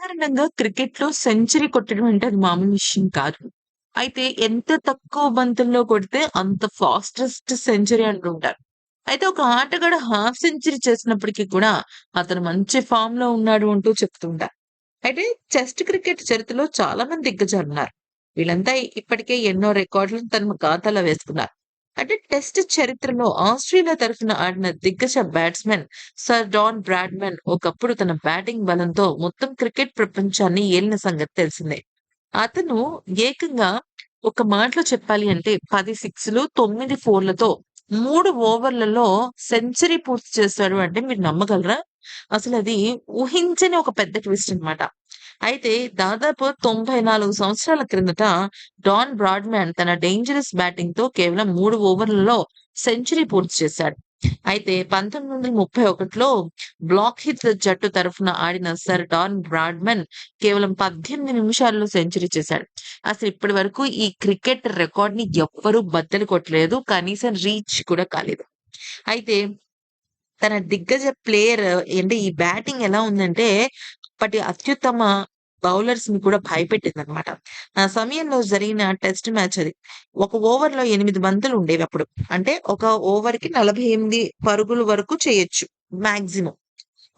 సాధారణంగా క్రికెట్‌లో సెంచరీ కొట్టడం అంటే అది మామూలు విషయం కాదు. అయితే ఎంత తక్కువ బంతుల్లో కొడితే అంత ఫాస్టెస్ట్ సెంచరీ అంటుంటారు. అయితే ఒక ఆటగాడు హాఫ్ సెంచరీ చేసినప్పటికీ కూడా అతను మంచి ఫామ్లో ఉన్నాడు అంటూ చెప్తుంటారు. అయితే టెస్ట్ క్రికెట్ చరిత్రలో చాలా మంది దిగ్గజాలున్నారు. వీళ్ళంతా ఇప్పటికే ఎన్నో రికార్డులను తమ ఖాతాలో వేసుకున్నారు. అంటే టెస్ట్ చరిత్రలో ఆస్ట్రేలియా తరఫున ఆడిన దిగ్గజ బ్యాట్స్‌మెన్ సర్ డాన్ బ్రాడ్‌మన్ ఒకప్పుడు తన బ్యాటింగ్ బలంతో మొత్తం క్రికెట్ ప్రపంచాన్ని ఏలిన సంగతి తెలిసిందే. అతను ఏకంగా ఒక మాటలో చెప్పాలి అంటే పది సిక్స్‌లు, తొమ్మిది ఫోర్‌లతో మూడు ఓవర్లలో సెంచరీ పూర్తి చేశాడు అంటే మీరు నమ్మగలరా? అసలు అది ఊహించని ఒక పెద్ద ట్విస్ట్ అన్నమాట. అయితే దాదాపు 94 సంవత్సరాల క్రిందట డాన్ బ్రాడ్మ్యాన్ తన డేంజరస్ బ్యాటింగ్‌తో కేవలం మూడు ఓవర్లలో సెంచరీ పూర్తి చేశాడు. అయితే పంతొమ్మిది వందల ముప్పై ఒకటిలో బ్లాక్ హిత్ జట్టు తరఫున ఆడిన సర్ డాన్ బ్రాడ్‌మన్ కేవలం 18 నిమిషాల్లో సెంచరీ చేశాడు. అసలు ఇప్పటి వరకు ఈ క్రికెట్ రికార్డ్ని ఎవ్వరూ బద్దలు కొట్టలేదు. కనీసం రీచ్ కూడా కాలేదు. అయితే తన దిగ్గజ ప్లేయర్ అంటే ఈ బ్యాటింగ్ ఎలా ఉందంటే అప్పటి అత్యుత్తమ బౌలర్స్ని కూడా భయపెట్టింది అనమాట ఆ సమయంలో జరిగిన టెస్ట్ మ్యాచ్ అది. ఒక ఓవర్లో ఎనిమిది బంతులు ఉండేవప్పుడు. అంటే ఒక ఓవర్కి నలభై ఎనిమిది పరుగుల వరకు చేయొచ్చు మాక్సిమం.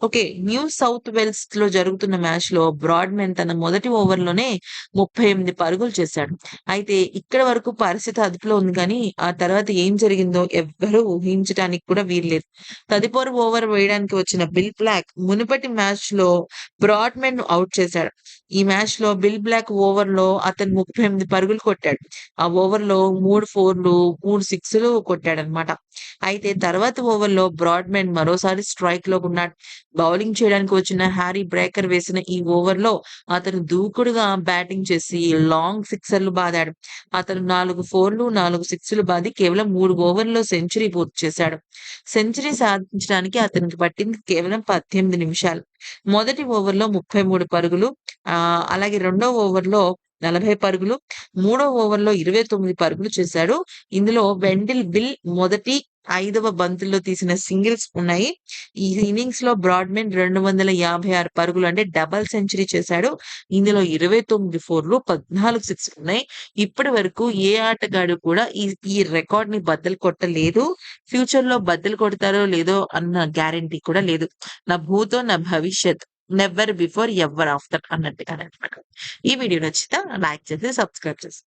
ఓకే. న్యూ సౌత్ వెల్స్లో జరుగుతున్న మ్యాచ్లో బ్రాడ్మెన్ తన మొదటి ఓవర్లోనే ముప్పై ఎనిమిది పరుగులు చేశాడు. అయితే ఇక్కడ వరకు పరిస్థితి అదుపులో ఉంది కానీ ఆ తర్వాత ఏం జరిగిందో ఎవ్వరూ ఊహించడానికి కూడా వీల్లేదు. తదుపరి ఓవర్ వేయడానికి వచ్చిన బిల్ బ్లాక్ మునుపటి మ్యాచ్ మ్యాచ్‌లో బ్రాడ్‌మన్‌ను అవుట్ చేశాడు. ఈ మ్యాచ్లో బిల్ బ్లాక్ ఓవర్లో అతను 38 పరుగులు కొట్టాడు. ఆ ఓవర్లో మూడు ఫోర్‌లు, మూడు సిక్స్‌లు కొట్టాడన్నమాట. అయితే తర్వాత ఓవర్‌లో బ్రాడ్మెన్ మరోసారి స్ట్రైక్లో ఉన్నాడు. బౌలింగ్ చేయడానికి వచ్చిన హ్యారీ బ్రేకర్ వేసిన ఈ ఓవర్‌లో అతను దూకుడుగా బ్యాటింగ్ చేసి లాంగ్ సిక్సర్లు బాదాడు. అతను నాలుగు ఫోర్‌లు, నాలుగు సిక్స్‌లు బాది కేవలం మూడు ఓవర్లో సెంచరీ పూర్తి చేశాడు. సెంచరీ సాధించడానికి అతనికి పట్టింది కేవలం 18 నిమిషాలు. మొదటి ఓవర్‌లో 33 పరుగులు ఆ అలాగే రెండో ఓవర్‌లో 40 పరుగులు, మూడో ఓవర్‌లో 29 పరుగులు చేశాడు. ఇందులో వెండిల్ బిల్ మొదటి, ఐదవ బంతుల్లో తీసిన సింగిల్స్ ఉన్నాయి. ఈ ఇన్నింగ్స్లో బ్రాడ్మెన్ రెండు వందల యాభై ఆరు పరుగులు అంటే డబల్ సెంచరీ చేశాడు. ఇందులో 29 ఫోర్‌లు, 14 సిక్స్‌లున్నాయి. ఇప్పటి వరకు ఏ ఆటగాడు కూడా ఈ ఈ రికార్డ్ని బద్దలు కొట్టలేదు. ఫ్యూచర్లో బద్దలు కొడతారో లేదో అన్న గ్యారంటీ కూడా లేదు. నా భూతో నా భవిష్యత్. నెవర్ బిఫోర్ ఎవర్ ఆఫ్టర్ అన్నట్టుగానన్నమాట. ఈ వీడియో నచ్చితే లైక్ చేసి సబ్స్క్రైబ్ చేసి